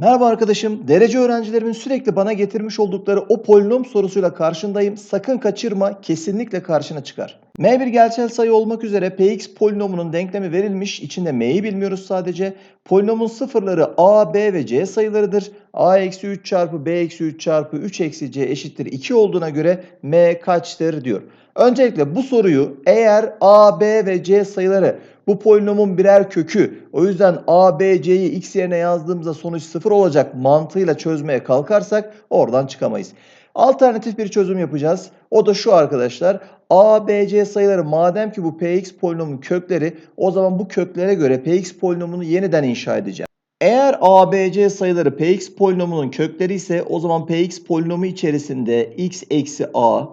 Merhaba arkadaşım. Derece öğrencilerimin sürekli bana getirmiş oldukları o polinom sorusuyla karşındayım. Sakın kaçırma. Kesinlikle karşına çıkar. M bir gerçel sayı olmak üzere Px polinomunun denklemi verilmiş. İçinde M'yi bilmiyoruz sadece. Polinomun sıfırları A, B ve C sayılarıdır. A eksi 3 çarpı B eksi 3 çarpı 3 eksi C eşittir 2 olduğuna göre M kaçtır diyor. Öncelikle bu soruyu eğer A, B ve C sayıları bu polinomun birer kökü. O yüzden A, B, C'yi x yerine yazdığımızda sonuç 0 olacak mantığıyla çözmeye kalkarsak oradan çıkamayız. Alternatif bir çözüm yapacağız. O da şu arkadaşlar. A, B, C sayıları madem ki bu Px polinomun kökleri o zaman bu köklere göre Px polinomunu yeniden inşa edeceğim. Eğer A, B, C sayıları Px polinomunun kökleri ise o zaman Px polinomu içerisinde x eksi A,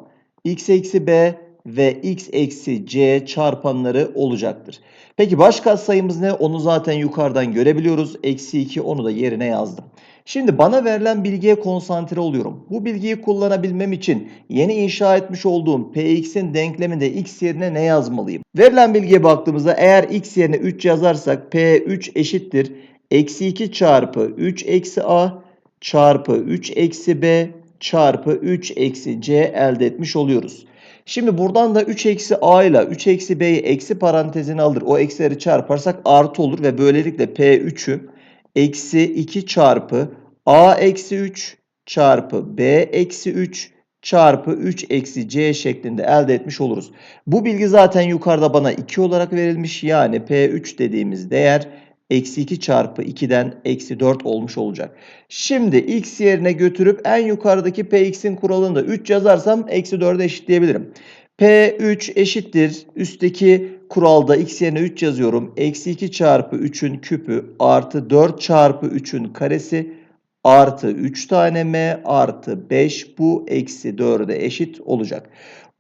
x eksi B ve x eksi C çarpanları olacaktır. Peki baş katsayımız ne? Onu zaten yukarıdan görebiliyoruz. Eksi 2 onu da yerine yazdım. Şimdi bana verilen bilgiye konsantre oluyorum. Bu bilgiyi kullanabilmem için yeni inşa etmiş olduğum Px'in denkleminde x yerine ne yazmalıyım? Verilen bilgiye baktığımızda eğer x yerine 3 yazarsak P3 eşittir. Eksi 2 çarpı 3 eksi A çarpı 3 eksi B çarpı 3 eksi C elde etmiş oluyoruz. Şimdi buradan da 3 eksi a ile 3 eksi b'yi eksi parantezine alır. O eksileri çarparsak artı olur ve böylelikle p3'ü eksi 2 çarpı a eksi 3 çarpı b eksi 3 çarpı 3 eksi c şeklinde elde etmiş oluruz. Bu bilgi zaten yukarıda bana 2 olarak verilmiş. Yani p3 dediğimiz değer eksi 2 çarpı 2'den eksi 4 olmuş olacak. Şimdi x yerine götürüp en yukarıdaki px'in kuralını da 3 yazarsam eksi 4'e eşitleyebilirim. P3 eşittir. Üstteki kuralda x yerine 3 yazıyorum. Eksi 2 çarpı 3'ün küpü artı 4 çarpı 3'ün karesi artı 3 tane m artı 5 bu eksi 4'e eşit olacak.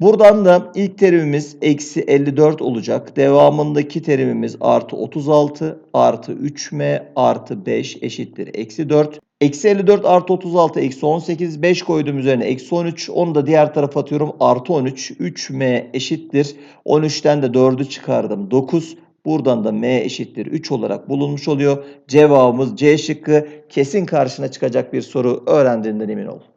Buradan da ilk terimimiz eksi 54 olacak. Devamındaki terimimiz artı 36 artı 3m artı 5 eşittir. Eksi 4. Eksi 54 artı 36 eksi 18. 5 koydum üzerine eksi 13. Onu da diğer tarafa atıyorum. Artı 13. 3m eşittir. 13'ten de 4'ü çıkardım. 9. Buradan da m eşittir 3 olarak bulunmuş oluyor. Cevabımız C şıkkı. Kesin karşına çıkacak bir soru öğrendiğinden emin ol.